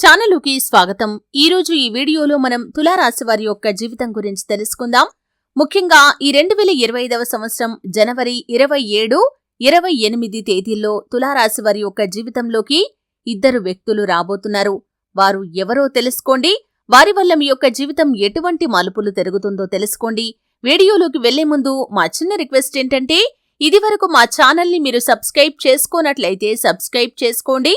ఛానలుకి స్వాగతం. ఈ రోజు ఈ వీడియోలో మనం తులారాశి వారి యొక్క జీవితం గురించి తెలుసుకుందాం. ముఖ్యంగా ఈ రెండు వేల ఇరవై ఐదవ సంవత్సరం జనవరి ఇరవై ఏడు ఇరవై ఎనిమిది తేదీల్లో తులారాశి వారి యొక్క జీవితంలోకి ఇద్దరు వ్యక్తులు రాబోతున్నారు. వారు ఎవరో తెలుసుకోండి. వారి వల్ల మీ యొక్క జీవితం ఎటువంటి మలుపులు తిరుగుతుందో తెలుసుకోండి. వీడియోలోకి వెళ్ళే ముందు మా చిన్న రిక్వెస్ట్ ఏంటంటే ఇది వరకు మా ఛానల్ని మీరు సబ్స్క్రైబ్ చేసుకోనట్లయితే సబ్స్క్రైబ్ చేసుకోండి.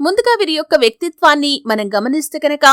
ముందుగా వీరి యొక్క వ్యక్తిత్వాన్ని మనం గమనిస్తే కనుక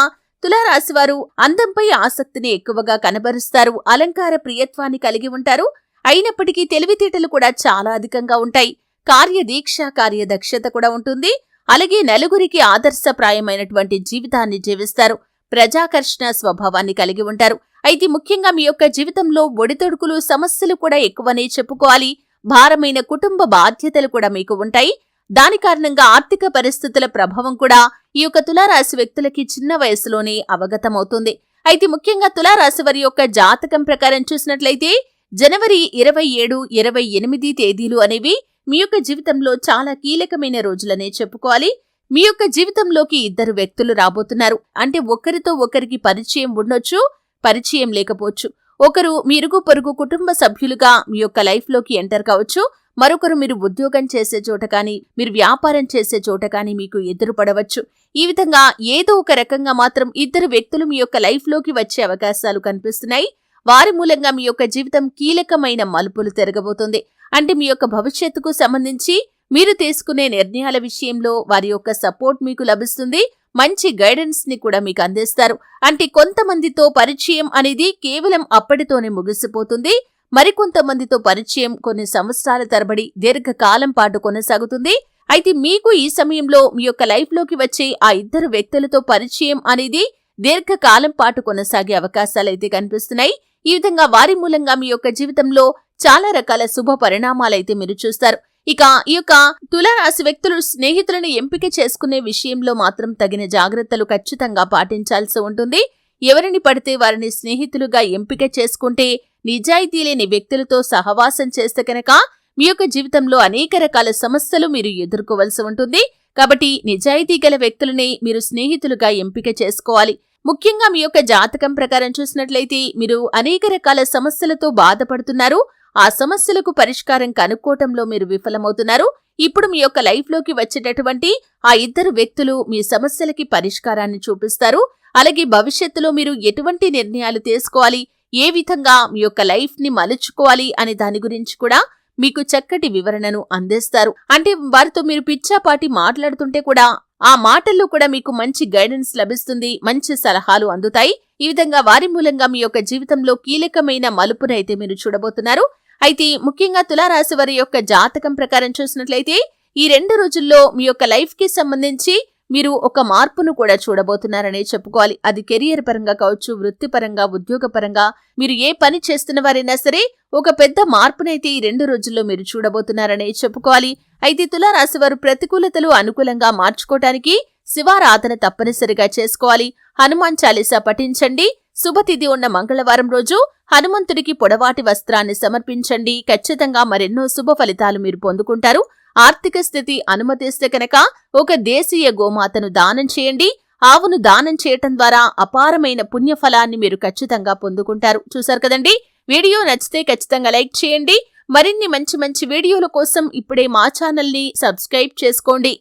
తులారాశి వారు అందంపై ఆసక్తిని ఎక్కువగా కనబరుస్తారు. అలంకార ప్రియత్వాన్ని కలిగి ఉంటారు. అయినప్పటికీ తెలివితేటలు కూడా చాలా అధికంగా ఉంటాయి. కార్యదీక్ష కార్యదక్షత కూడా ఉంటుంది. అలాగే నలుగురికి ఆదర్శప్రాయమైనటువంటి జీవితాన్ని జీవిస్తారు. ప్రజాకర్షణ స్వభావాన్ని కలిగి ఉంటారు. అయితే ముఖ్యంగా మీ యొక్క జీవితంలో ఒడితొడుకులు సమస్యలు కూడా ఎక్కువనే చెప్పుకోవాలి. భారమైన కుటుంబ బాధ్యతలు కూడా మీకు ఉంటాయి. దాని కారణంగా ఆర్థిక పరిస్థితుల ప్రభావం కూడా ఈ యొక్క తులారాశి వ్యక్తులకి చిన్న వయసులోనే అవగతమవుతుంది. అయితే ముఖ్యంగా తులారాశి వారి యొక్క జాతకం ప్రకారం చూసినట్లయితే జనవరి ఇరవై ఏడు ఇరవై ఎనిమిది తేదీలు అనేవి మీ యొక్క జీవితంలో చాలా కీలకమైన రోజులనే చెప్పుకోవాలి. మీ యొక్క జీవితంలోకి ఇద్దరు వ్యక్తులు రాబోతున్నారు. అంటే ఒకరితో ఒకరికి పరిచయం ఉండొచ్చు పరిచయం లేకపోవచ్చు. ఒకరు మీరుగు పొరుగు కుటుంబ సభ్యులుగా మీ యొక్క లైఫ్లోకి ఎంటర్ కావచ్చు. మరొకరు మీరు ఉద్యోగం చేసే చోట కానీ మీరు వ్యాపారం చేసే చోట కానీ మీకు ఎదురుపడవచ్చు. ఈ విధంగా ఏదో ఒక రకంగా మాత్రం ఇద్దరు వ్యక్తులు మీ యొక్క లైఫ్లోకి వచ్చే అవకాశాలు కనిపిస్తున్నాయి. వారి మూలంగా మీ యొక్క జీవితం కీలకమైన మలుపులు తిరగబోతుంది. అంటే మీ యొక్క భవిష్యత్తుకు సంబంధించి మీరు తీసుకునే నిర్ణయాల విషయంలో వారి యొక్క సపోర్ట్ మీకు లభిస్తుంది. మంచి గైడెన్స్ని కూడా మీకు అందిస్తారు. అంటే కొంతమందితో పరిచయం అనేది కేవలం అప్పటితోనే ముగిసిపోతుంది. మరికొంతమందితో పరిచయం కొన్ని సంవత్సరాల తరబడి దీర్ఘకాలం పాటు కొనసాగుతుంది. అయితే మీకు ఈ సమయంలో మీ యొక్క లైఫ్లోకి వచ్చే ఆ ఇద్దరు వ్యక్తులతో పరిచయం అనేది దీర్ఘకాలం పాటు కొనసాగే అవకాశాలైతే కనిపిస్తున్నాయి. ఈ విధంగా వారి మూలంగా మీ యొక్క జీవితంలో చాలా రకాల శుభ పరిణామాలైతే మీరు చూస్తారు. ఇక ఈ యొక్క తులారాశి వ్యక్తులు స్నేహితులను ఎంపిక చేసుకునే విషయంలో మాత్రం తగిన జాగ్రత్తలు ఖచ్చితంగా పాటించాల్సి ఉంటుంది. ఎవరిని పడితే వారిని స్నేహితులుగా ఎంపిక చేసుకుంటే నిజాయితీ లేని వ్యక్తులతో సహవాసం చేస్తే కనుక మీ యొక్క జీవితంలో అనేక రకాల సమస్యలు మీరు ఎదుర్కోవలసి ఉంటుంది. కాబట్టి నిజాయితీ గల వ్యక్తులని మీరు స్నేహితులుగా ఎంపిక చేసుకోవాలి. ముఖ్యంగా మీ యొక్క జాతకం ప్రకారం చూసినట్లయితే మీరు అనేక రకాల సమస్యలతో బాధపడుతున్నారు. ఆ సమస్యలకు పరిష్కారం కనుక్కోవటంలో మీరు విఫలమవుతున్నారు. ఇప్పుడు మీ యొక్క లైఫ్లోకి వచ్చేటటువంటి ఆ ఇద్దరు వ్యక్తులు మీ సమస్యలకి పరిష్కారాన్ని చూపిస్తారు. అలాగే భవిష్యత్తులో మీరు ఎటువంటి నిర్ణయాలు తీసుకోవాలి? ఏ విధంగా మీ యొక్క లైఫ్ని మలుచుకోవాలి? అనే దాని గురించి కూడా మీకు చక్కటి వివరణను అందిస్తారు. అంటే వారితో మీరు పిచ్చాపాటి మాట్లాడుతుంటే కూడా ఆ మాటల్లో కూడా మీకు మంచి గైడెన్స్ లభిస్తుంది. మంచి సలహాలు అందుతాయి. ఈ విధంగా వారి మూలంగా మీ యొక్క జీవితంలో కీలకమైన మలుపునైతే మీరు చూడబోతున్నారు. అయితే ముఖ్యంగా తులారాశి వారి యొక్క జాతకం ప్రకారం చూసినట్లయితే ఈ రెండు రోజుల్లో మీ యొక్క లైఫ్కి సంబంధించి మీరు ఒక మార్పును కూడా చూడబోతున్నారనే చెప్పుకోవాలి. అది కెరియర్ పరంగా కావచ్చు వృత్తిపరంగా ఉద్యోగపరంగా మీరు ఏ పని చేస్తున్న వారైనా సరే ఒక పెద్ద మార్పునైతే ఈ రెండు రోజుల్లో మీరు చూడబోతున్నారనే చెప్పుకోవాలి. అయితే తులారాశి వారు ప్రతికూలతలు అనుకూలంగా మార్చుకోవటానికి శివారాధన తప్పనిసరిగా చేసుకోవాలి. హనుమాన్ చాలీసా పఠించండి. శుభతిథి ఉన్న మంగళవారం రోజు హనుమంతుడికి పొడవాటి వస్త్రాన్ని సమర్పించండి. ఖచ్చితంగా మరెన్నో శుభ ఫలితాలు మీరు పొందుకుంటారు. ఆర్థిక స్థితి అనుమతిస్తే కనుక ఒక దేశీయ గోమాతను దానం చేయండి. ఆవును దానం చేయటం ద్వారా అపారమైన పుణ్యఫలాన్ని మీరు ఖచ్చితంగా పొందుకుంటారు. చూసారు కదండి? వీడియో నచ్చితే ఖచ్చితంగా లైక్ చేయండి. మరిన్ని మంచి మంచి వీడియోల కోసం ఇప్పుడే మా ఛానల్ని సబ్స్క్రైబ్ చేసుకోండి.